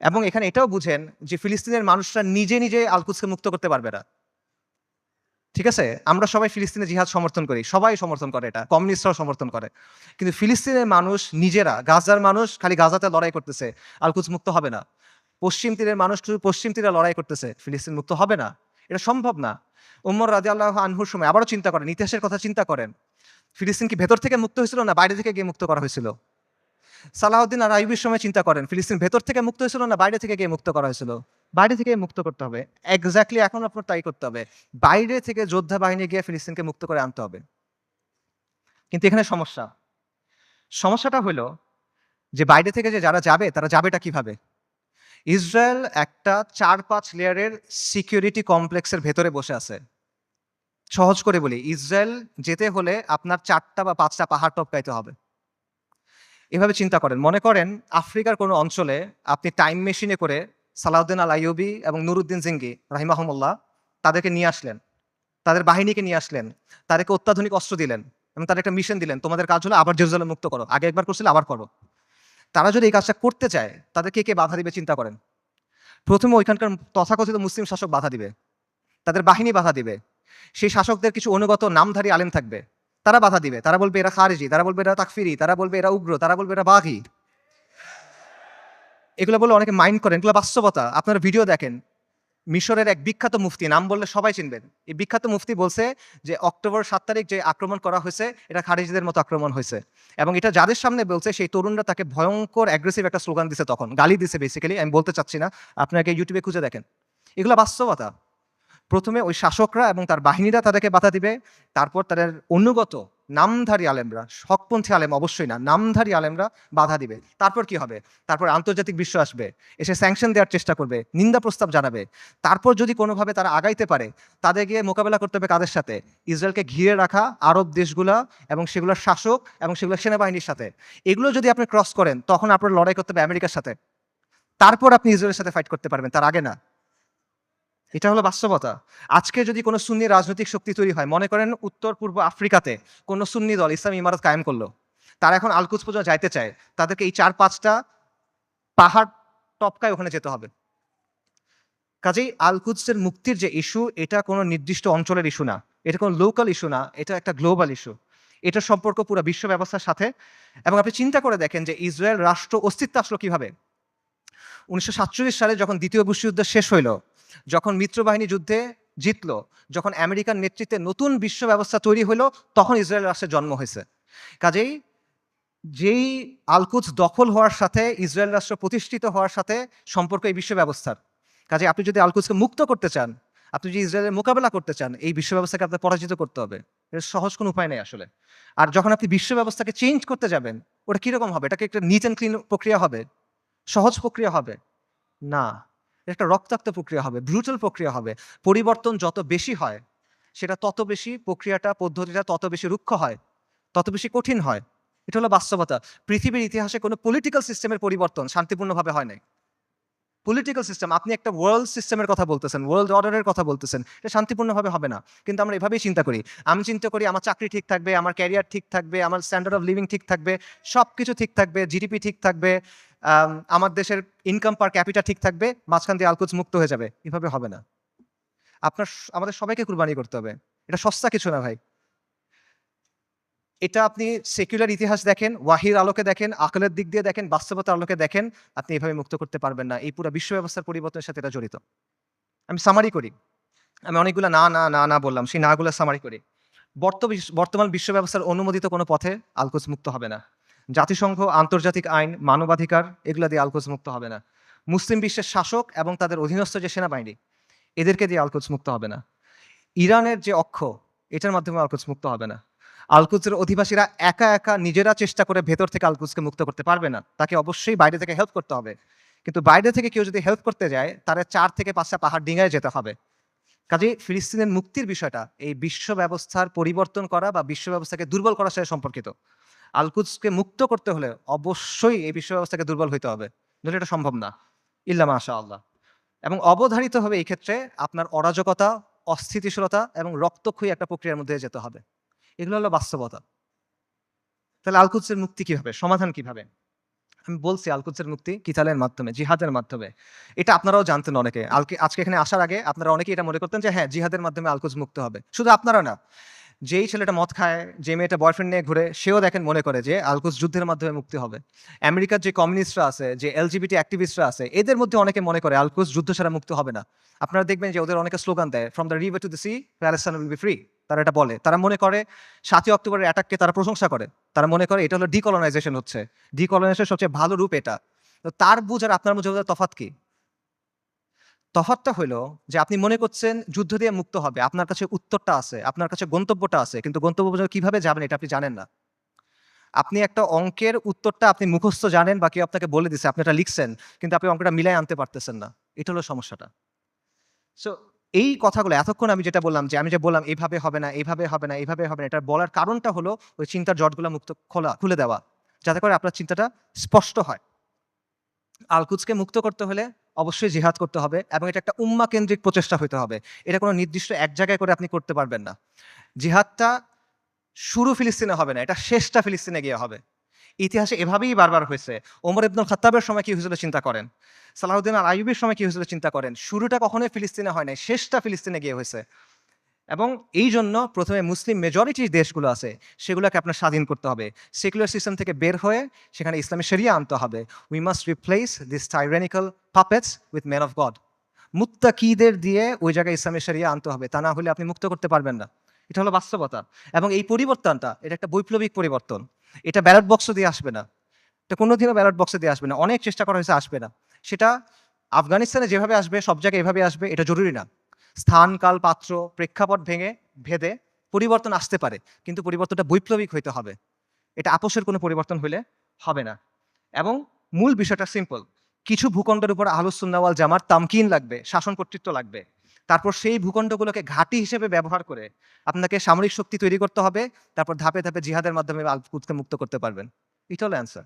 এবং এখানে এটাও বুঝেন যে ফিলিস্তিনের মানুষরা নিজে নিজে আলকুদসকে মুক্ত করতে পারবে না। ঠিক আছে? আমরা সবাই ফিলিস্তিনে জিহাদ সমর্থন করি, সবাই সমর্থন করে এটা, কমিউনিস্টরাও সমর্থন করে। কিন্তু ফিলিস্তিনের মানুষ নিজেরা, গাজার মানুষ খালি গাজাতে লড়াই করতেছে, আলকুদস মুক্ত হবে না। পশ্চিম তীরের মানুষ শুধু পশ্চিম তীরে লড়াই করতেছে, ফিলিস্তিন মুক্ত হবে না। এটা সম্ভব না। উমর রাজি আল্লাহ আনহুর সময় আবারও চিন্তা করেন, ইতিহাসের কথা চিন্তা করেন। ফিলিস্তিন কি ভেতর থেকে মুক্ত হয়েছিল না বাইরে থেকে গিয়ে মুক্ত করা হয়েছিল? সালাহউদ্দিন আর আইবির সময় চিন্তা করেন, ফিলিস্তিন ভেতর থেকে মুক্ত হয়েছিল না বাইরে থেকে গিয়ে মুক্ত করা হয়েছিল? বাইরে থেকে মুক্ত করতে হবে। এক্স্যাক্টলি এখন আপনার তাই করতে হবে। বাইরে থেকে যোদ্ধা বাহিনী গিয়ে ফিলিস্তিনকে মুক্ত করে আনতে হবে। কিন্তু এখানে সমস্যা। সমস্যাটা হলো যে বাইরে থেকে যে যারা যাবে, তারা যাবেটা কীভাবে? ইসরায়েল একটা চার পাঁচ লেয়ারের সিকিউরিটি কমপ্লেক্সের ভেতরে বসে আছে। সহজ করে বলি, ইসরায়েল যেতে হলে আপনার চারটা বা পাঁচটা পাহাড় টপকাইতে হবে। এভাবে চিন্তা করেন। মনে করেন আফ্রিকার কোনো অঞ্চলে আপনি টাইম মেশিনে করে সালাউদ্দিন আল আইয়ুবি এবং নুরুদ্দিন জিঙ্গি, রাহিমাহমুল্লাহ, তাদেরকে নিয়ে আসলেন। তাদের বাহিনীকে নিয়ে আসলেন। তাদেরকে অত্যাধুনিক অস্ত্র দিলেন এবং তাদের একটা মিশন দিলেন। তোমাদের কাজ হলো আবার জেরুজালেম মুক্ত করো। আগে একবার করছিলে, আবার করো। তারা যদি এই কাজটা করতে চায়, তাদেরকে কে বাধা দিবে চিন্তা করেন? প্রথমে ওইখানকার তথাকথিত মুসলিম শাসক বাধা দিবে। তাদের বাহিনী বাধা দিবে। সেই শাসকদের কিছু অনুগত নামধারী আলেম থাকবে। তারা বাধা দিবে। তারা বলবে এরা খারেজি, তারা বলবে এরা তাকফিরি, তারা বলবে এরা উগ্র, তারা বলবে এরা বাঘি। এগুলো বলে অনেকে মাইন্ড করেন, এগুলো বাস্তবতা। আপনারা ভিডিও দেখেন, মিশরের এক বিখ্যাত মুফতি, নাম বললে সবাই চিনবেন। এই বিখ্যাত মুফতি বলছে যে অক্টোবর সাত তারিখ যে আক্রমণ করা হয়েছে, এটা খারিজিদের মতো আক্রমণ হয়েছে। এবং এটা যাদের সামনে বলছে, সেই তরুণরা তাকে ভয়ঙ্কর অ্যাগ্রেসিভ একটা স্লোগান দিছে তখন, গালি দিছে বেসিক্যালি আমি বলতে চাচ্ছি না আপনাকে ইউটিউবে খুঁজে দেখেন। এগুলো বাস্তবতা। প্রথমে ওই শাসকরা এবং তার বাহিনীরা তাদেরকে বাধা দিবে। তারপর তাদের অনুগত নামধারী আলেমরা হকপন্থী আলেম অবশ্যই না, নামধারী আলেমরা বাধা দিবে। তারপর কি হবে? তারপর আন্তর্জাতিক বিশ্ব আসবে। এসে স্যাংশন দেওয়ার চেষ্টা করবে, নিন্দা প্রস্তাব জানাবে। তারপর যদি কোনোভাবে তারা আগাইতে পারে, তাদের গিয়ে মোকাবেলা করতে হবে কাদের সাথে? ইসরায়েলকে ঘিরে রাখা আরব দেশগুলা এবং সেগুলোর শাসক এবং সেগুলোর সেনাবাহিনীর সাথে। এগুলো যদি আপনি ক্রস করেন, তখন আপনার লড়াই করতে হবে আমেরিকার সাথে। তারপর আপনি ইসরায়েলের সাথে ফাইট করতে পারবেন, তার আগে না। এটা হলো বাস্তবতা। আজকে যদি কোনো সুন্নি রাজনৈতিক শক্তি তৈরি হয়, মনে করেন উত্তর পূর্ব আফ্রিকাতে কোনো সুন্নি দল ইসলামী ইমারত কায়েম করল, তারা এখন আলকুচ পূজা যাইতে চায়, তাদেরকে এই চার পাঁচটা পাহাড় টপকায় ওখানে যেতে হবে। কাজেই আলকুদসের মুক্তির যে ইস্যু এটা কোনো নির্দিষ্ট অঞ্চলের ইস্যু না। এটা কোনো লোকাল ইস্যু না, এটা একটা গ্লোবাল ইস্যু এটা সম্পর্ক পুরো বিশ্ব ব্যবস্থার সাথে। এবং আপনি চিন্তা করে দেখেন যে ইসরায়েল রাষ্ট্র অস্তিত্ব আসলো কীভাবে? উনিশশো সাতচল্লিশ সালে যখন দ্বিতীয় বিশ্বযুদ্ধ শেষ হইল যখন মিত্রবাহিনী যুদ্ধে জিতলো, যখন আমেরিকার নেতৃত্বে নতুন বিশ্ব ব্যবস্থা তৈরি হলো, তখন ইসরায়েল রাষ্ট্রের জন্ম হয়েছে। কাজেই যেই আলকুচ দখল হওয়ার সাথে, ইসরায়েল রাষ্ট্র প্রতিষ্ঠিত হওয়ার সাথে সম্পর্ক এই বিশ্ব ব্যবস্থার। কাজে আপনি যদি আলকুচকে মুক্ত করতে চান, আপনি যদি ইসরায়েলের মোকাবেলা করতে চান, এই বিশ্ব ব্যবস্থাকে আপনার পরাজিত করতে হবে। এর সহজ কোনো উপায় নেই আসলে। আর যখন আপনি বিশ্ব ব্যবস্থাকে চেঞ্জ করতে যাবেন, ওটা কীরকম হবে? এটাকে একটা নিট অ্যান্ড ক্লিন প্রক্রিয়া হবে? সহজ প্রক্রিয়া হবে? না। এটা একটা রক্তাক্ত প্রক্রিয়া হবে ব্রুটাল প্রক্রিয়া হবে। পরিবর্তন যত বেশি হয়, সেটা তত বেশি প্রক্রিয়াটা, পদ্ধতিটা তত বেশি রুক্ষ হয়, তত বেশি কঠিন হয়। এটা হলো বাস্তবতা। পৃথিবীর ইতিহাসে কোনো পলিটিক্যাল সিস্টেমের পরিবর্তন শান্তিপূর্ণভাবে হয় নাই। পলিটিক্যাল সিস্টেম আপনি একটা ওয়ার্ল্ড সিস্টেমের কথা বলতেছেন ওয়ার্ল্ড অর্ডারের কথা বলতেছেন, এটা শান্তিপূর্ণভাবে হবে না। কিন্তু আমরা এভাবেই চিন্তা করি। আমি চিন্তা করি আমার চাকরি ঠিক থাকবে, আমার ক্যারিয়ার ঠিক থাকবে, আমার স্ট্যান্ডার্ড অফ লিভিং ঠিক থাকবে সব কিছু ঠিক থাকবে জিডিপি ঠিক থাকবে আমার দেশের ইনকাম পার ক্যাপিটা ঠিক থাকবে, মাঝখান দিয়ে আলকুচ মুক্ত হয়ে যাবে। এভাবে হবে না। আপনার আমাদের সবাইকে কুরবানি করতে হবে। এটা সস্তা কিছু না ভাই। এটা আপনি সেকুলার ইতিহাস দেখেন, ওয়াহির আলোকে দেখেন, আকলের দিক দিয়ে দেখেন, বাস্তবতার আলোকে দেখেন, আপনি এভাবে মুক্ত করতে পারবেন না। এই পুরো বিশ্ব ব্যবস্থার পরিবর্তনের সাথে এটা জড়িত। আমি সামারি করি। আমি অনেকগুলো না না না না বললাম, সেই নাগুলো সামারি করি। বর্ত- বর্তমান বিশ্ব ব্যবস্থার অনুমোদিত কোনো পথে আলকোচ মুক্ত হবে না। জাতিসংঘ, আন্তর্জাতিক আইন, মানবাধিকার, এগুলো দিয়ে আলকোচ মুক্ত হবে না। মুসলিম বিশ্বের শাসক এবং তাদের অধীনস্থ যে সেনাবাহিনী, এদেরকে দিয়ে আলকোচ মুক্ত হবে না। ইরানের যে অক্ষ, এটার মাধ্যমে আলকোচ মুক্ত হবে না। আলকুচের অধিবাসীরা একা একা নিজেরা চেষ্টা করে ভেতর থেকে আলকুজকে মুক্ত করতে পারবে না। তাকে অবশ্যই বাইরে থেকে হেল্প করতে হবে। কিন্তু বাইরে থেকে কেউ যদি হেল্প করতে যায়, তারা চার থেকে পাঁচটা পাহাড় ডিঙায় যেতে হবে। কাজে ফিলিস্তিনের মুক্তির বিষয়টা, এই বিশ্ব ব্যবস্থার পরিবর্তন করা বা বিশ্ব ব্যবস্থাকে দুর্বল করার সাথে সম্পর্কিত। আলকুজকে মুক্ত করতে হলে অবশ্যই এই বিশ্ব ব্যবস্থাকে দুর্বল হইতে হবে। নইলে এটা সম্ভব না। ইল্লা মাশা আল্লাহ এবং অবধারিত হবে এই ক্ষেত্রে আপনার অরাজকতা, অস্থিতিশীলতা এবং রক্তক্ষয়ী একটা প্রক্রিয়ার মধ্যে যেতে হবে। এগুলো হলো বাস্তবতা। তাহলে আলকুদসের মুক্তি কীভাবে? সমাধান কীভাবে? আমি বলছি আলকুদসের মুক্তি কিতালের মাধ্যমে, জিহাদের মাধ্যমে। এটা আপনারাও জানতেন অনেকে। আলকে আজকে এখানে আসার আগে আপনারা অনেকে এটা মনে করতেন যে হ্যাঁ জিহাদের মাধ্যমে আলকুজ মুক্ত হবে। শুধু আপনারা না, যেই ছেলেটা মদ খায়, যে মেয়েটা বয়ফ্রেন্ড নিয়ে ঘুরে, সেও দেখেন মনে করে যে আলকুজ যুদ্ধের মাধ্যমে মুক্তি হবে। আমেরিকার যে কমিউনিস্টরা আছে, যে এলজিবিটি অ্যাক্টিভিস্টরা আছে, এদের মধ্যে অনেকে মনে করে আলকুজ যুদ্ধ ছাড়া মুক্ত হবে না। আপনারা দেখবেন যে ওদের অনেকে স্লোগান দেয় from the river to the sea Palestine will be free তারা এটা বলে। তারা মনে করে সাতই অক্টোবরের অ্যাটাককে তারা প্রশংসা করে। তারা মনে করে এটা হলো ডিকলোনাইজেশন হচ্ছে। ডিকলোনাইজেশন সবচেয়ে ভালো রূপ এটা। তো তার বুঝ আর আপনার বুঝে তফাৎ কি? তফাতটা হলো যে আপনি মনে করছেন যুদ্ধ দিয়ে মুক্ত হবে। আপনার কাছে উত্তরটা আছে, আপনার কাছে গন্তব্যটা আছে, কিন্তু গন্তব্য পর্যন্ত কীভাবে যাবেন এটা আপনি জানেন না। আপনি একটা অঙ্কের উত্তরটা আপনি মুখস্থ জানেন বা কেউ আপনাকে বলে দিছে, আপনি এটা লিখছেন, কিন্তু আপনি অঙ্কটা মিলাই আনতে পারতেছেন না। এটা হলো সমস্যাটা। সো এই কথাগুলো, এতক্ষণ আমি যেটা বললাম যে, আমি যে বললাম এইভাবে হবে না এইভাবে হবে না এইভাবে হবে না এটা বলার কারণটা হলো ওই চিন্তার জটগুলো মুক্ত খোলা, খুলে দেওয়া। যাতে করে আপনার চিন্তাটা স্পষ্ট হয়। আলকুজকে মুক্ত করতে হলে অবশ্যই জিহাদ করতে হবে এবং এটা একটা উম্মা কেন্দ্রিক প্রচেষ্টা হতে হবে। এটা কোনো নির্দিষ্ট এক জায়গায় করে আপনি করতে পারবেন না। জিহাদটা শুরু ফিলিস্তিনে হবে না, এটা শেষটা ফিলিস্তিনে গিয়ে হবে। ইতিহাসে এভাবেই বারবার হয়েছে। ওমর ইবনুল খাত্তাবের সময় কি হয়েছিল চিন্তা করেন? সালাহুদ্দিন আল আইয়ুবের সময় কি হয়েছিল চিন্তা করেন? শুরুটা কখনোই ফিলিস্তিনে হয় নাই, শেষটা ফিলিস্তিনে গিয়ে হয়েছে। এবং এই জন্য প্রথমে মুসলিম মেজরিটি দেশগুলো আছে, সেগুলোকে আপনার স্বাধীন করতে হবে। সেকুলার সিস্টেম থেকে বের হয়ে সেখানে ইসলামী শরিয়া আনতে হবে। We must replace this tyrannical puppets with man of God মুত্তাকিদের দিয়ে ওই জায়গায় ইসলামী শরিয়া আনতে হবে, তা না হলে আপনি মুক্ত করতে পারবেন না। এটা হলো বাস্তবতা। এবং এই পরিবর্তনটা, এটা একটা বৈপ্লবিক পরিবর্তন। এটা ব্যালট বক্স দিয়ে আসবে না। এটা কোনোদিনও ব্যালট বক্সে দিয়ে আসবে না। অনেক চেষ্টা করা হয়েছে, আসবে না। সেটা আফগানিস্তানে যেভাবে আসবে, সব জায়গায় এভাবে আসবে, এটা জরুরি না। স্থান, কাল, পাত্র, প্রেক্ষাপট ভেঙে, ভেদে পরিবর্তন আসতে পারে, কিন্তু পরিবর্তনটা বৈপ্লবিক হইতে হবে। এটা আপোষের কোনো পরিবর্তন হইলে হবে না। এবং মূল বিষয়টা সিম্পল কিছু ভূখণ্ডের উপর আহলুসুন্নাওয়াল জামার তামকিন লাগবে, শাসন কর্তৃত্ব লাগবে। তারপর সেই ভূখণ্ডগুলোকে ঘাঁটি হিসেবে ব্যবহার করে আপনাকে সামরিক শক্তি তৈরি করতে হবে, তারপর ধাপে ধাপে জিহাদের মাধ্যমে আলকুদকে মুক্ত করতে পারবেন। এটা অ্যান্সার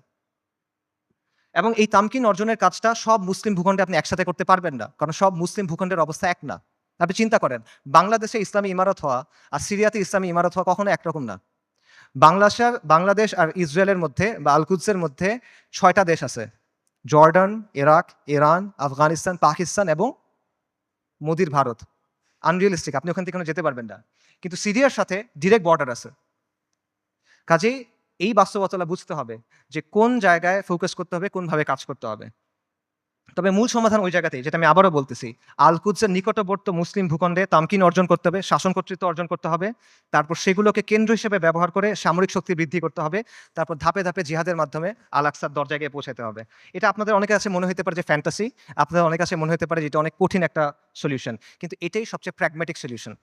এবং এই তামকিন অর্জনের কাজটা সব মুসলিম ভূখণ্ডে আপনি একসাথে করতে পারবেন না, কারণ সব মুসলিম ভূখণ্ডের অবস্থা এক না। আপনি চিন্তা করেন, বাংলাদেশে ইসলামী ইমারত হওয়া আর সিরিয়াতে ইসলামী ইমারত হওয়া কখনো একরকম না। বাংলাদেশের, বাংলাদেশ আর ইসরায়েলের মধ্যে বা আলকুদসের মধ্যে ছয়টা দেশ আছে। Jordan, Iraq, Iran, Afghanistan, Pakistan এবং মোদির ভারত। আনরিয়েলিস্টিক আপনি ওখান থেকে কোনো যেতে পারবেন না। কিন্তু সিরিয়ার সাথে ডিরেক্ট বর্ডার আছে। কাজেই এই বাস্তবতলা বুঝতে হবে যে কোন জায়গায় ফোকাস করতে হবে, কোনভাবে কাজ করতে হবে। তবে মূল সমাধান ওই জায়গাতেই, যেটা আমি আবারও বলতেছি। আলকুদসের নিকটবর্তী মুসলিম ভূখণ্ডে তামকিন অর্জন করতে হবে, শাসন কর্তৃত্ব অর্জন করতে হবে। তারপর সেগুলোকে কেন্দ্র হিসেবে ব্যবহার করে সামরিক শক্তি বৃদ্ধি করতে হবে। তারপর ধাপে ধাপে জিহাদের মাধ্যমে আল আকসার দরজায় গিয়ে পৌঁছাতে হবে। এটা আপনাদের অনেকের কাছে মনে হতে পারে যে ফ্যান্টাসি, আপনাদের অনেক কাছে মনে হতে পারে যে এটা অনেক কঠিন একটা সলিউশন। কিন্তু এটাই সবচেয়ে প্র্যাগমেটিক সলিউশন।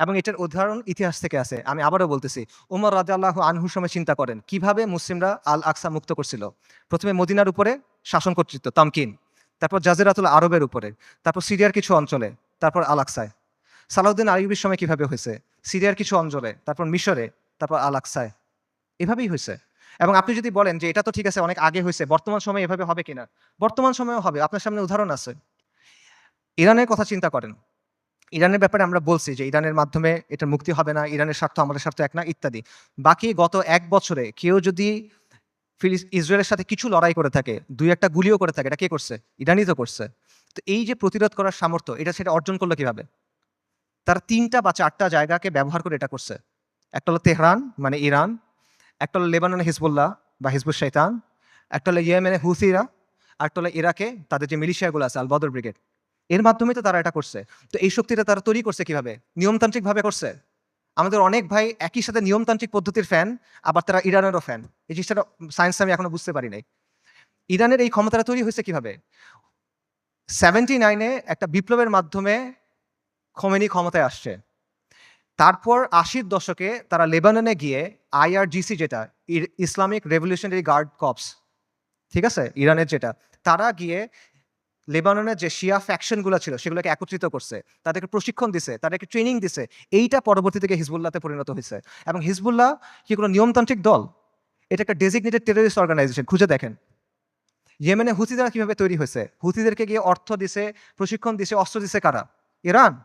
এবং এটার উদাহরণ ইতিহাস থেকে আছে। আমি আবারও বলতেছি, উমর রাজা আল্লাহ আনহুর সময় চিন্তা করেন, কীভাবে মুসলিমরা আল আকসা মুক্ত করছিল? প্রথমে মদিনার উপরে শাসন কর্তৃত্ব, তামকিন। তারপর জাজিরাতুল আরবের উপরে, তারপর সিরিয়ার কিছু অঞ্চলে, তারপর আল আকসায় সালাউদ্দিন আইয়ুবের সময় কীভাবে হয়েছে? সিরিয়ার কিছু অঞ্চলে, তারপর মিশরে, তারপর আল আকসায় এভাবেই হয়েছে। এবং আপনি যদি বলেন যে এটা তো ঠিক আছে, অনেক আগে হয়েছে, বর্তমান সময়ে এভাবে হবে কিনা? বর্তমান সময়েও হবে, আপনার সামনে উদাহরণ আছে। ইরানের কথা চিন্তা করেন। ইরানের ব্যাপারে আমরা বলছি যে ইরানের মাধ্যমে এটা মুক্তি হবে না, ইরানের স্বার্থ আমাদের স্বার্থ এক না, ইত্যাদি। বাকি গত এক বছরে কেউ যদি ফিলিস ইসরায়েলের সাথে কিছু লড়াই করে থাকে, দুই একটা গুলিও করে থাকে, এটা কে করছে? ইরানই তো করছে। তো এই যে প্রতিরোধ করার সামর্থ্য, এটা সেটা অর্জন করল কীভাবে? তারা তিনটা বা চারটা জায়গাকে ব্যবহার করে এটা করছে। একটা হলো তেহরান মানে ইরান, একটা হলো লেবাননে হিজবুল্লাহ বা হিজবুল শৈতান একটা হলো ইয়েমেনে হুসিরা আর হলো ইরাকে তাদের যে মিলিশিয়াগুলো আছে আল বদর ব্রিগেড। এর মাধ্যমে তো তারা এটা করছে। তো এই শক্তিটা তারা তৈরি করছে কীভাবে? নিয়মতান্ত্রিকভাবে করছে? আমাদের অনেক ভাই একই সাথে নিয়মতান্ত্রিক পদ্ধতির ফ্যান আবার তারা ইরানেরও ফ্যান এই জিনিসটা সায়েন্স আমি এখনও বুঝতে পারি নাই। ইরানের এই ক্ষমতাটা তৈরি হয়েছে কীভাবে? সেভেন্টি নাইনে একটা বিপ্লবের মাধ্যমে খমেনি ক্ষমতায় আসছে। তারপর আশির দশকে তারা লেবাননে গিয়ে আইআরজিসি যেটা ইসলামিক রেভলিউশনারি গার্ড কপস, ঠিক আছে? ইরানের যেটা, তারা গিয়ে লেবাননের যে শিয়া ফ্যাকশনগুলো ছিল, সেগুলোকে একত্রিত করছে, তাদেরকে প্রশিক্ষণ দিছে, তাদেরকে ট্রেনিং দিছে, এইটা পরবর্তী থেকে হিজবুল্লাতে পরিণত হয়েছে। এবং হিজবুল্লাহ কি কোনো নিয়মতান্ত্রিক দল? এটা একটা ডেজিগনেটেড টেররিস্ট অর্গানাইজেশন খুঁজে দেখেন। ইয়েমেনে হুতিদারা কীভাবে তৈরি হয়েছে? হুতিদেরকে গিয়ে অর্থ দিছে, প্রশিক্ষণ দিছে, অস্ত্র দিছে কারা? ইরান।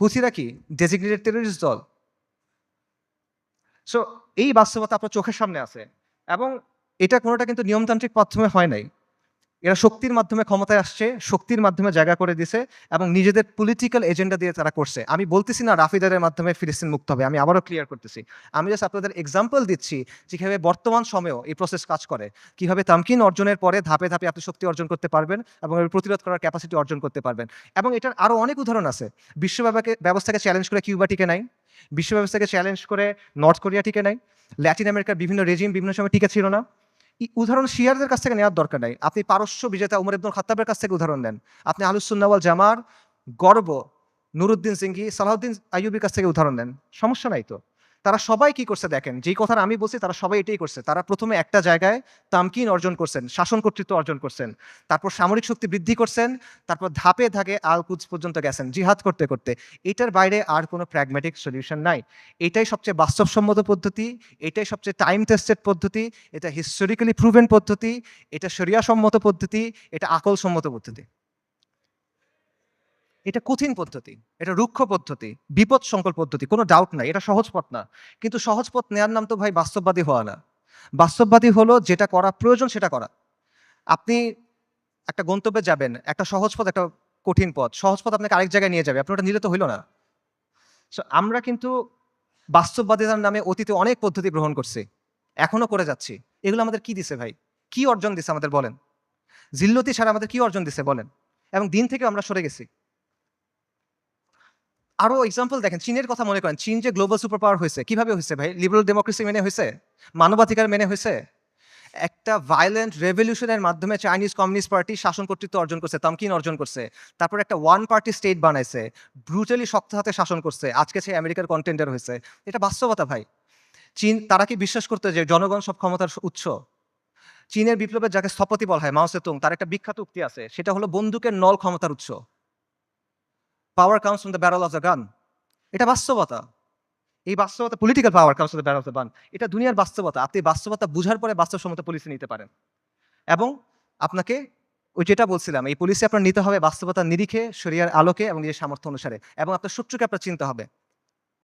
হুথিরা কি? ডেজিগনেটেড টেররিস্ট দল। সো এই বাস্তবতা আপনার চোখের সামনে আছে। এবং এটা কোনোটা কিন্তু নিয়মতান্ত্রিক মাধ্যমে হয় নাই। এরা শক্তির মাধ্যমে ক্ষমতায় আসছে, শক্তির মাধ্যমে জায়গা করে দিছে এবং নিজেদের পলিটিক্যাল এজেন্ডা দিয়ে তারা করছে। আমি বলতেছি না রাফিদারের মাধ্যমে ফিলিস্তিন মুক্ত হবে, আমি আবারও ক্লিয়ার করতেছি। আমি জাস্ট আপনাদের এক্সাম্পল দিচ্ছি যে কীভাবে বর্তমান সময়েও এই প্রসেস কাজ করে। কীভাবে তামকিন অর্জনের পরে ধাপে ধাপে আপনি শক্তি অর্জন করতে পারবেন এবং প্রতিরোধ করার ক্যাপাসিটি অর্জন করতে পারবেন। এবং এটার আরও অনেক উদাহরণ আছে। বিশ্ব ব্যবস্থাকে চ্যালেঞ্জ করে কিউবা টিকে নাই বিশ্ব ব্যবস্থাকে চ্যালেঞ্জ করে নর্থ কোরিয়া টিকে নাই, ল্যাটিন আমেরিকার বিভিন্ন রেজিম বিভিন্ন সময় টিকে ছিল না। উদাহরণ শিয়ারদের কাছ থেকে নেওয়ার দরকার নাই। আপনি পারস্য বিজেতা উমর ইবনুল খাত্তাবের কাছ থেকে উদাহরণ দেন আপনি আলুসুন্নাওয়াল জামার গর্ব নুরুদ্দিন সিংহি সালাউদ্দিন আইয়ুবির কাছ থেকে উদাহরণ দেন সমস্যা নাই তো? তারা সবাই কি করছে দেখেন, যেই কথাটা আমি বলছি তারা সবাই এটাই করছে। তারা প্রথমে একটা জায়গায় তামকিন অর্জন করছেন, শাসন কর্তৃত্ব অর্জন করছেন। তারপর সামরিক শক্তি বৃদ্ধি করছেন, তারপর ধাপে ধাপে আল কুচ পর্যন্ত গেছেন জিহাদ করতে করতে। এটার বাইরে আর কোনো প্র্যাগম্যাটিক সলিউশন নাই। এটাই সবচেয়ে বাস্তবসম্মত পদ্ধতি, এটাই সবচেয়ে টাইম টেস্টেড পদ্ধতি, এটা হিস্টোরিক্যালি প্রুভেন পদ্ধতি, এটা শরিয়াসম্মত পদ্ধতি, এটা আকলসম্মত পদ্ধতি। এটা কঠিন পদ্ধতি, এটা রুক্ষ পদ্ধতি, বিপদ সংকল পদ্ধতি, কোনো ডাউট নাই, এটা সহজ পথ না। কিন্তু সহজ পথ নেওয়ার নাম তো ভাই বাস্তববাদী হওয়া না। বাস্তববাদী হলো যেটা করা প্রয়োজন সেটা করা। আপনি একটা গন্তব্যে যাবেন, একটা সহজ পথ, একটা কঠিন পথ, সহজ পথ আপনাকে আরেক জায়গায় নিয়ে যাবে, আপনি ওটা নিলে তো হইল না। আমরা কিন্তু বাস্তববাদিতার নামে অতীতে অনেক পদ্ধতি গ্রহণ করছি, এখনও করে যাচ্ছি। এগুলো আমাদের কি দিছে ভাই? কি অর্জন দিছে আমাদের বলেন? জিল্লতি ছাড়া আমাদের কি অর্জন দিছে বলেন? এবং দিন থেকে আমরা সরে গেছি। আরও এক্সাম্পল দেখেন, চীনের কথা মনে করেন, চীন যে গ্লোবাল সুপার পাওয়ার হয়েছে, কীভাবে হয়েছে ভাই? লিবারাল ডেমোক্রেসি মেনে হয়েছে? মানবাধিকার মেনে হয়েছে? একটা ভায়োলেন্ট রেভলিউশনের মাধ্যমে চাইনিজ কমিউনিস্ট পার্টি শাসন কর্তৃত্ব অর্জন করছে, তামকিন অর্জন করছে। তারপর একটা ওয়ান পার্টি স্টেট বানাইছে ব্রুটালি শক্ত হাতে শাসন করছে, আজকে সে আমেরিকার কন্টেন্ডার হয়েছে। এটা বাস্তবতা ভাই। চীন, তারা কি বিশ্বাস করতে যে জনগণ সব ক্ষমতার উৎস? চীনের বিপ্লবের যাকে স্থপতি বলা হয়, মাও সেতুং, তার একটা বিখ্যাত উক্তি আছে, সেটা হলো বন্দুকের নল ক্ষমতার উৎস। Power comes from the barrel of the gun এটা বাস্তবতা। এই বাস্তবতা political power comes the barrel of the gun এটা দুনিয়ার বাস্তবতা। আপনি বাস্তবতা বুঝার পরে বাস্তবসম্মত পলিসি নিতে পারেন। এবং আপনাকে ওই যেটা বলছিলাম, এই পলিসি আপনার নিতে হবে বাস্তবতার নিরিখে শরীরের আলোকে এবং নিজের সামর্থ্য অনুসারে। এবং আপনার শত্রুকে আপনার চিনতে হবে।